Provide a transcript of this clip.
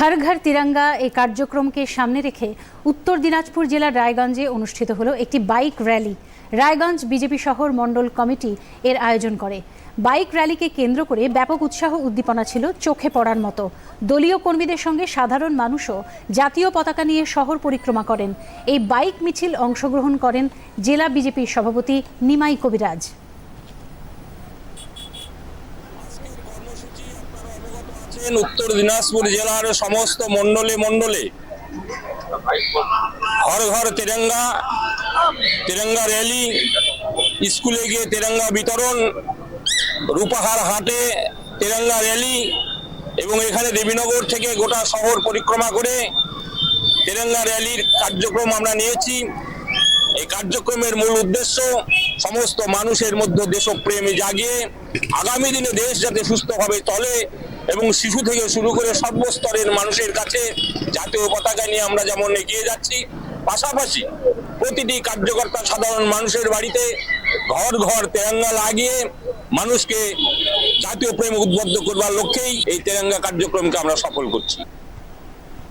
হর ঘর তিরঙ্গা এই কার্যক্রমকে সামনে রেখে উত্তর দিনাজপুর জেলার রায়গঞ্জে অনুষ্ঠিত হলো একটি বাইক র্যালি। রায়গঞ্জ বিজেপি শহর মণ্ডল কমিটি এর আয়োজন করে। বাইক র্যালিকে কেন্দ্র করে ব্যাপক উৎসাহ উদ্দীপনা ছিল চোখে পড়ার মতো। দলীয় কর্মীদের সঙ্গে সাধারণ মানুষও জাতীয় পতাকা নিয়ে শহর পরিক্রমা করেন। এই বাইক মিছিল অংশগ্রহণ করেন জেলা বিজেপির সভাপতি নিমাই কবিরাজ। উত্তর দিনাজপুর জেলার সমস্ত মণ্ডলে মণ্ডলে। ঘর ঘর তেরঙ্গা তেরঙ্গা র্যালি, স্কুলে গিয়ে তেরঙ্গা বিতরণ, রূপাহার হাটে তেরঙ্গা র্যালি এবং এখানে দেবীনগর থেকে গোটা শহর পরিক্রমা করে তেরঙ্গা র্যালির কার্যক্রম আমরা নিয়েছি। এই কার্যক্রমের মূল উদ্দেশ্য সমস্ত মানুষের মধ্যে দেশপ্রেম জাগিয়ে আগামী দিনে দেশ যাতে সুস্থভাবে চলে এবং শিশু থেকে শুরু করে সর্বস্তরের মানুষের কাছে জাতীয় পতাকা নিয়ে আমরা যেমন এগিয়ে যাচ্ছি, পাশাপাশি প্রতিটি কার্যকর্তা সাধারণ মানুষের বাড়িতে ঘর ঘর তেরঙ্গা লাগিয়ে মানুষকে জাতীয় প্রেম উদ্বুদ্ধ করবার লক্ষ্যেই এই তেরঙ্গা কার্যক্রমকে আমরা সফল করছি।